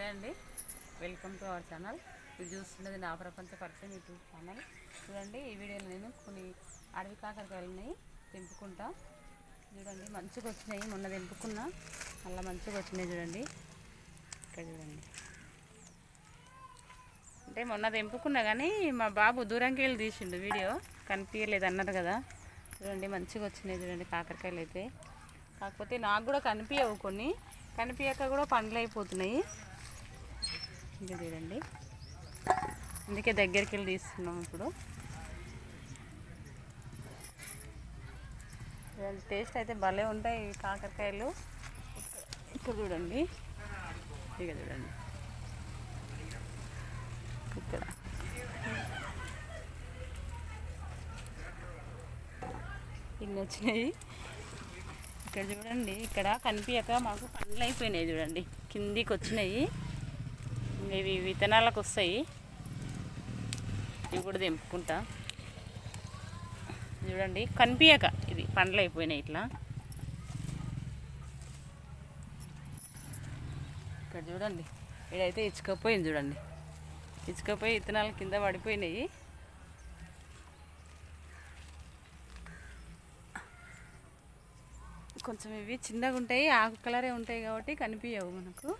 నమస్తే అండి. Welcome to our channel ఇది చూస్తున్నది నా ప్రపంచ పరిచయం యూట్యూబ్ ఛానల్ చూడండి ఈ వీడియోలో నేను కొన్ని అడవి కాకరకాయలు ఉన్నాయి తెంపుకుంటా. చూడండి మంచిగా వచ్చినాయి. మొన్న తెంపుకున్నా. మళ్ళీ మంచిగా వచ్చినాయి చూడండి. ఇక్కడ చూడండి. అంటే మొన్న తెంపుకున్నా కానీ మా బాబు దూరంకి వెళ్ళి తీసిండు వీడియో. కనిపించలేదు అన్నారు కదా. చూడండి మంచిగా వచ్చినాయి చూడండి కాకరకాయలు అయితే కాకపోతే నాకు కూడా కనిపించవు కొన్ని. కనిపించక కూడా పండ్లు అయిపోతున్నాయి. ఇంకా చూడండి. అందుకే దగ్గరికి వెళ్ళి తీస్తున్నాం ఇప్పుడు. టేస్ట్ అయితే భలే ఉంటాయి కాకరకాయలు. ఇక్కడ చూడండి. ఇక చూడండి. ఇక్కడ. ఇన్ని వచ్చినాయి. ఇక్కడ చూడండి. ఇక్కడ కనిపించక మాకు పండ్లు అయిపోయినాయి చూడండి. కిందికి వచ్చినాయి. ఇవి విత్తనాలకు వస్తాయి. ఇవి కూడా తెంపుకుంటా. చూడండి కనిపించక ఇది పండ్లు అయిపోయినాయి ఇట్లా. ఇక్కడ చూడండి ఇదైతే ఇచ్చుకపోయింది చూడండి. ఇచ్చుకపోయి విత్తనాలు కింద పడిపోయినాయి. కొంచెం ఇవి చిన్నగా ఉంటాయి ఆకు కలరే ఉంటాయి కాబట్టి కనిపించవు మనకు.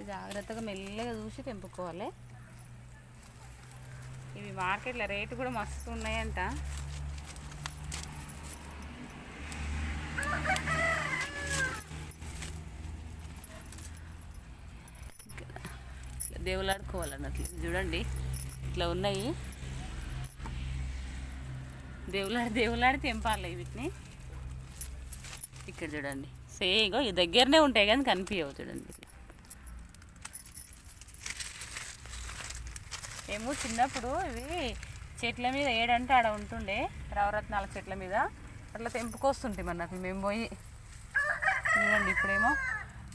జాగ్రత్తగా మెల్లగా చూసి తెంపుకోవాలి. ఇవి మార్కెట్లో రేటు కూడా మస్తు ఉన్నాయంట. దేవులాడుకోవాలన్నట్లు చూడండి. ఇట్లా ఉన్నాయి. దేవులాడి దేవులాడి తెంపాలి వీటిని. ఇక్కడ చూడండి. సేగో ఈ దగ్గరనే ఉంటాయి కానీ కనిపించవు చూడండి. మేము చిన్నప్పుడు ఇవి చెట్ల మీద ఏడంటే ఆడ ఉంటుండే రవరత్నాల చెట్ల మీద. అట్లా తెంపుకొస్తుంటే మనకు మేము పోయి చూడండి ఇప్పుడేమో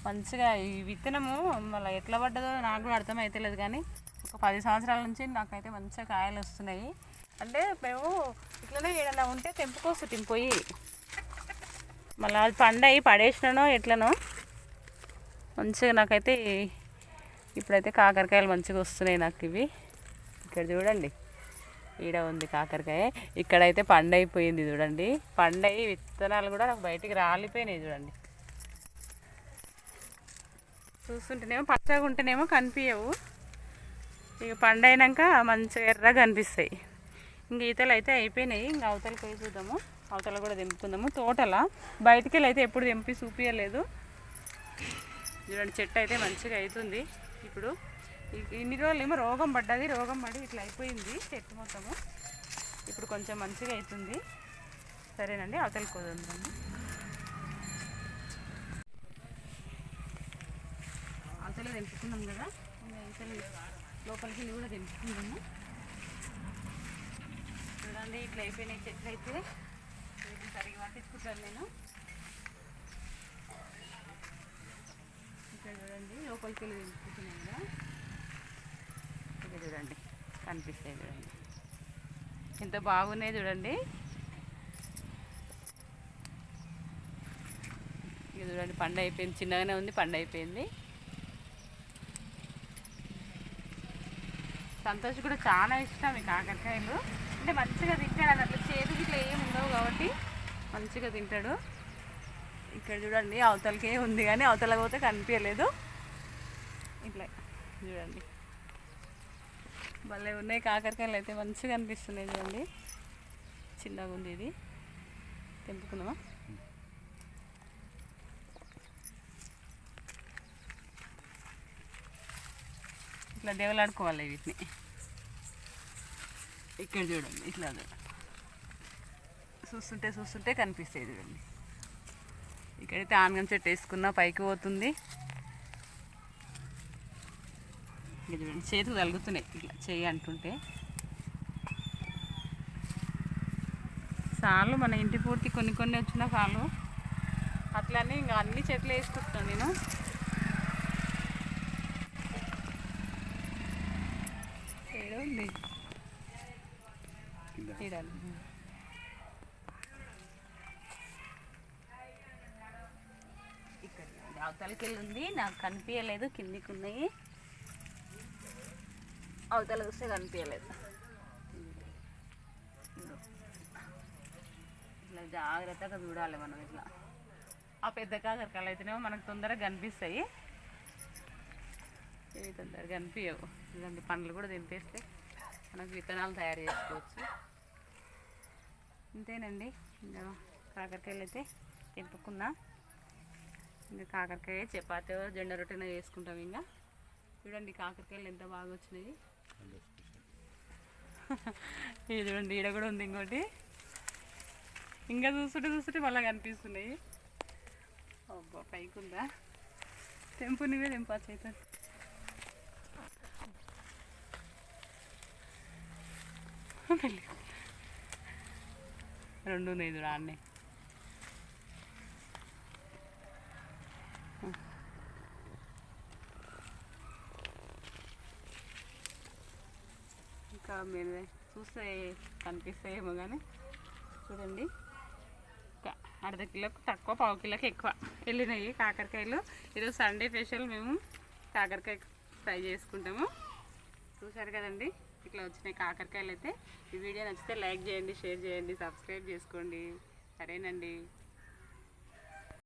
మంచిగా ఈ విత్తనము మళ్ళీ ఎట్లా పడ్డదో నాకు కూడా అర్థం అవుతలేదు కానీ ఒక పది సంవత్సరాల నుంచి నాకైతే మంచిగా కాయలు వస్తున్నాయి. అంటే మేము ఇట్లనే ఏడన్నా ఉంటే తెంపుకొస్తుంటాం పోయి. మళ్ళీ అది పండయి పడేసినానో ఎట్లనో మంచిగా నాకైతే ఇప్పుడైతే కాకరకాయలు మంచిగా వస్తున్నాయి నాకు ఇవి. ఇక్కడ చూడండి. ఈడ ఉంది కాకరకాయ. ఇక్కడైతే పండైపోయింది చూడండి. పండయి విత్తనాలు కూడా నాకు బయటికి రాలిపోయినాయి చూడండి. చూస్తుంటేనేమో పచ్చగా ఉంటేనేమో కనిపించవు ఇక పండైనాక మంచిగా ఎర్రగా కనిపిస్తాయి ఇంక ఈతలు అయితే అయిపోయినాయి. ఇంకా అవతలకి పోయి చూద్దాము. అవతల కూడా తెంపుకుందాము. తోటల. బయటికి వెళ్ళి అయితే ఎప్పుడు తెంపి చూపించలేదు చూడండి చెట్టు అయితే మంచిగా అవుతుంది ఇప్పుడు ఇన్ని రోజులు ఏమో రోగం పడ్డది రోగం పడి ఇట్లా అయిపోయింది చెట్టు మొత్తము. ఇప్పుడు కొంచెం మంచిగా అవుతుంది సరేనండి అవతలకి కుదరండి అవతల తెంపుకున్నాం కదా ఇంకా అవతల లోపలికి కూడా తెంపుకున్నాము చూడండి ఇట్లా అయిపోయినాయి చెట్లు అయితే. సరిగ్గా పట్టించుకుంటాను నేను. ఇక్కడ చూడండి లోపలికి వెళ్ళి తెంపుకుంటున్నాను కదా. ఇక్కడ చూడండి. కనిపిస్తాయి చూడండి. ఎంత బాగున్నాయి చూడండి. ఇది చూడండి పండు అయిపోయింది. చిన్నగానే ఉంది పండు అయిపోయింది. సంతోష్ కూడా చాలా ఇష్టం ఈ కాకరకాయలు. అంటే మంచిగా తింటాడు అన్నట్లు చేదు ఇట్లా ఏమి ఉండవు కాబట్టి మంచిగా తింటాడు. ఇక్కడ చూడండి అవతలకే ఉంది కానీ అవతల పోతే కనిపించలేదు. ఇట్లా చూడండి. భలే ఉన్నాయి. కాకరకాయలు అయితే మంచిగా అనిపిస్తున్నాయి చూడండి. చిన్నగా ఉంది ఇది. తెంపుకుందామా? ఇట్లా దేవులాడుకోవాలి వీటిని. ఇక్కడ చూడండి ఇట్లా చూస్తుంటే చూస్తుంటే కనిపిస్తాయి చూడండి. ఇక్కడైతే ఆనగం చెట్టు వేసుకున్నా పైకి పోతుంది. ఇక చూడండి చేతులు తలుగుతున్నాయి ఇట్లా చేయి అంటుంటే. చాలు మన ఇంటి పూర్తి కొన్ని కొన్ని వచ్చిన చాలు అట్లానే ఇంకా అన్ని చెట్లు వేసుకుంటున్నాను నేను. ఇక్కడ ఉంది. అవతలకి వెళ్ళి ఉంది. నాకు కనిపించలేదు. కిందికి ఉన్నాయి. అవతల చూస్తే కనిపించలేదు. ఇట్లా జాగ్రత్తగా చూడాలి మనం ఇట్లా. ఆ పెద్ద కాకరకాయలు అయితేనేమో మనకు తొందరగా కనిపిస్తాయి. ఇవి తొందరగా కనిపించవు. ఇలాంటి పండ్లు కూడా తింపేస్తే మనకు విత్తనాలు తయారు చేసుకోవచ్చు. అంతేనండి ఇంకా కాకరకాయలు అయితే తెంపుకున్నా ఇంకా కాకరకాయ చపాతీ జెండ రొట్టెన వేసుకుంటాం ఇంకా. చూడండి కాకరకాయలు ఎంత బాగా వచ్చినాయి. ఇది చూడండి ఈడ కూడా ఉంది ఇంకోటి. ఇంకా చూస్తుంటే చూస్తుంటే మళ్ళీ కనిపిస్తున్నాయి. అబ్బా పైకి ఉందా తెంపు నువ్వే తెంపా చేత రెండు ఉన్నాయి చూడ అన్నీ మీరు చూస్తే కనిపిస్తాయేమో కానీ చూడండి. ఒక అర్ధ కిలోకి తక్కువ పావు కిలోకి ఎక్కువ వెళ్ళినాయి కాకరకాయలు. ఈరోజు సండే స్పెషల్ మేము కాకరకాయ ఫ్రై చేసుకుంటాము. చూసారు కదండి? ఇట్లా వచ్చినాయి కాకరకాయలు అయితే ఈ వీడియో నచ్చితే లైక్ చేయండి షేర్ చేయండి సబ్స్క్రైబ్ చేసుకోండి. సరేనండి.